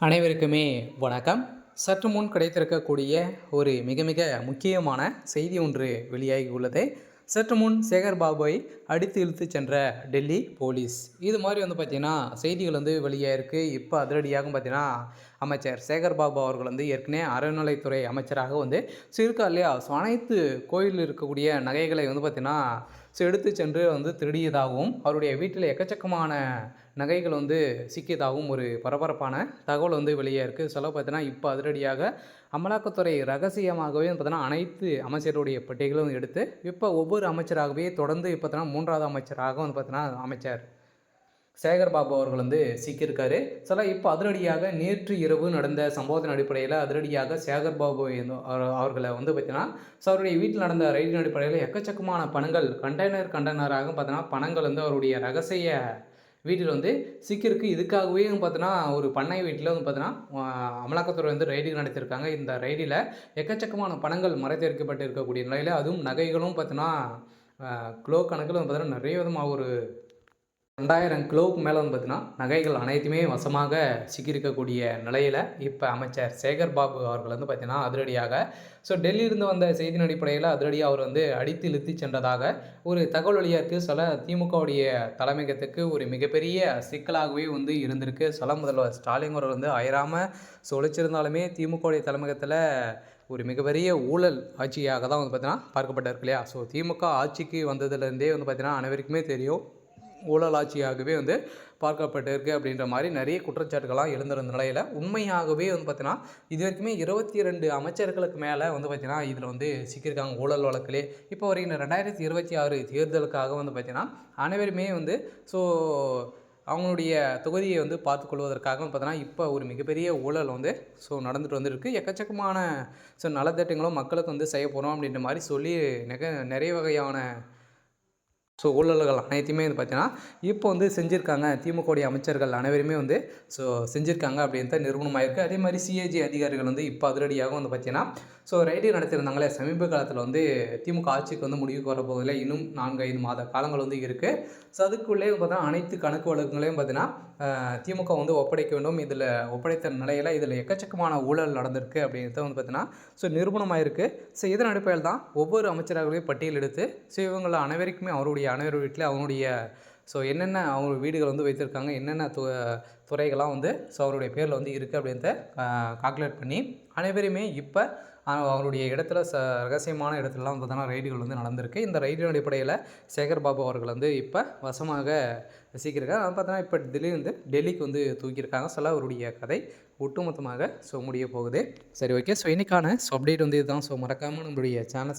அனைவருக்குமே வணக்கம். சற்று முன் கிடைத்திருக்கக்கூடிய ஒரு மிக மிக முக்கியமான செய்தி ஒன்று வெளியாகி உள்ளது. சற்று முன் சேகர் பாபுவை அடித்து இழுத்து சென்ற டெல்லி போலீஸ். இது மாதிரி வந்து பார்த்திங்கன்னா செய்திகள் வந்து வெளியாகிருக்கு இப்போ அதிரடியாகவும் பார்த்தீங்கன்னா அமைச்சர் சேகர் பாபு அவர்கள் வந்து ஏற்கனவே அறநிலைத்துறை அமைச்சராக வந்து ஸோ இருக்கா இல்லையா ஸோ அனைத்து கோயிலில் இருக்கக்கூடிய நகைகளை வந்து பார்த்திங்கன்னா ஸோ எடுத்து சென்று வந்து திருடியதாகவும் அவருடைய வீட்டில் எக்கச்சக்கமான நகைகள் வந்து சிக்கியதாகவும் ஒரு பரபரப்பான தகவல் வந்து வெளியே இருக்குது சொல்ல பார்த்தீங்கன்னா இப்போ அதிரடியாக அமலாக்கத்துறை ரகசியமாகவே பார்த்தீங்கன்னா அனைத்து அமைச்சருடைய பட்டியலும் எடுத்து இப்போ ஒவ்வொரு அமைச்சராகவே தொடர்ந்து இப்போ பார்த்தீங்கன்னா மூன்றாவது அமைச்சராக வந்து பார்த்தீங்கன்னா அமைச்சர் சேகர் பாபு அவர்கள் வந்து சிக்கியிருக்காரு. சில இப்போ அதிரடியாக நேற்று இரவு நடந்த சம்பவத்தின் அடிப்படையில் அதிரடியாக சேகர் பாபு அவர்களை வந்து பார்த்தீங்கன்னா ஸோ அவருடைய வீட்டில் நடந்த ரயிலின் அடிப்படையில் எக்கச்சக்கமான பணங்கள் கண்டெய்னர் கண்டெய்னராக பார்த்தீங்கன்னா பணங்கள் வந்து அவருடைய ரகசிய வீட்டில் வந்து சிக்கிருக்கு. இதுக்காகவே பார்த்தோன்னா ஒரு பண்ணை வீட்டில் வந்து பார்த்தோன்னா அமலாக்கத்துறை வந்து ரைடு நடத்தியிருக்காங்க. இந்த ரைடில் எக்கச்சக்கமான பணங்கள் மறைத்திருக்கப்பட்டு இருக்கக்கூடிய நிலையில் அதுவும் நகைகளும் பார்த்தோன்னா கிலோ கணக்கில் வந்து பார்த்தோன்னா நிறைய விதமாக ஒரு ரெண்டாயிரம் கிலோவுக்கு மேலே வந்து பார்த்தீங்கன்னா நகைகள் அனைத்துமே வசமாக சிக்கியிருக்கக்கூடிய நிலையில் இப்போ அமைச்சர் சேகர் பாபு அவர்கள் வந்து பார்த்தீங்கன்னா அதிரடியாக ஸோ டெல்லியிலிருந்து வந்த செய்தியின் அடிப்படையில் அதிரடியாக அவர் வந்து அடித்து இழுத்து சென்றதாக ஒரு தகவல் வழியாக இருக்குது சில திமுகவுடைய தலைமையகத்துக்கு ஒரு மிகப்பெரிய சிக்கலாகவே வந்து இருந்திருக்கு. சில முதல்வர் ஸ்டாலின் அவர்கள் வந்து அயராமல் சொலிச்சிருந்தாலுமே திமுகவுடைய தலைமையகத்தில் ஒரு மிகப்பெரிய ஊழல் ஆட்சியாக தான் வந்து பார்த்தீங்கன்னா பார்க்கப்பட்டிருக்கு இல்லையா? ஸோ திமுக ஆட்சிக்கு வந்ததுலேருந்தே வந்து பார்த்தீங்கன்னா அனைவருக்குமே தெரியும். ஊழலாட்சியாகவே வந்து பார்க்கப்பட்டிருக்கு அப்படின்ற மாதிரி நிறைய குற்றச்சாட்டுகள்லாம் எழுந்திருந்த நிலையில் உண்மையாகவே வந்து பார்த்தீங்கன்னா இது வரைக்குமே இருபத்தி ரெண்டு அமைச்சர்களுக்கு மேலே வந்து பார்த்தீங்கன்னா இதில் வந்து சிக்கியிருக்காங்க ஊழல் வழக்கிலே. இப்போ வரைக்கும் ரெண்டாயிரத்தி இருபத்தி ஆறு தேர்தலுக்காக வந்து பார்த்தீங்கன்னா அனைவருமே வந்து ஸோ அவங்களுடைய தொகுதியை வந்து பார்த்துக்கொள்வதற்காக பார்த்தோன்னா இப்போ ஒரு மிகப்பெரிய ஊழல் வந்து ஸோ நடந்துட்டு வந்துருக்கு. எக்கச்சக்கமான ஸோ நலத்திட்டங்களும் மக்களுக்கு வந்து செய்ய போகிறோம் அப்படின்ற மாதிரி சொல்லி நெக நிறைய வகையான ஸோ ஊழல்கள் அனைத்தையுமே வந்து பார்த்தீங்கன்னா இப்போ வந்து செஞ்சுருக்காங்க. திமுகவுடைய அமைச்சர்கள் அனைவருமே வந்து ஸோ செஞ்சுருக்காங்க அப்படின்னு நிறுவனமாயிருக்கு அதே மாதிரி சிஏஜி அதிகாரிகள் வந்து இப்போ அதிரடியாக வந்து பார்த்தீங்கன்னா ஸோ ரைடு நடத்தியிருந்தாங்களே. சமீப காலத்தில் வந்து திமுக ஆட்சிக்கு வந்து முடிவுக்கு வரப்போதில்லை இன்னும் நான்கு ஐந்து மாத காலங்கள் வந்து இருக்குது ஸோ அதுக்குள்ளே பார்த்தீங்கன்னா அனைத்து கணக்கு வழக்குகளையும் பார்த்தீங்கன்னா திமுக வந்து ஒப்படைக்க வேண்டும். இதில் ஒப்படைத்த நிலையில் இதில் எக்கச்சக்கமான ஊழல் நடந்திருக்கு அப்படின்றத வந்து பார்த்தீங்கன்னா ஸோ நிரூபணமாயிருக்கு. ஸோ இதன் அடிப்படையில் தான் ஒவ்வொரு அமைச்சராகவே பட்டியல் எடுத்து ஸோ இவங்களை அனைவருக்குமே அவருடைய அனைவர் வீட்டில் அவனுடைய ஸோ என்னென்ன அவங்க வீடுகள் வந்து வைத்திருக்காங்க என்னென்ன து துறைகள்லாம் வந்து ஸோ அவருடைய பேரில் வந்து இருக்குது அப்படின்றத கால்குலேட் பண்ணி அனைவருமே இப்போ அவருடைய இடத்துல ச ரகசியமான இடத்துலலாம் வந்து பார்த்தோன்னா ரைடுகள் வந்து நடந்திருக்கு. இந்த ரைடின் அடிப்படையில் சேகர் பாபு அவர்கள் வந்து இப்போ வசமாக சீக்கிரம் அது பார்த்தோன்னா இப்போ தில்லி டெல்லிக்கு வந்து தூக்கியிருக்காங்க. சொல்ல அவருடைய கதை. ஒட்டுமொத்தமாக ஸோ முடிய போகுது. சரி ஓகே ஸோ இன்றைக்கான ஸோ அப்டேட் வந்து இதுதான். ஸோ மறக்காமல் நம்மளுடைய சேனல்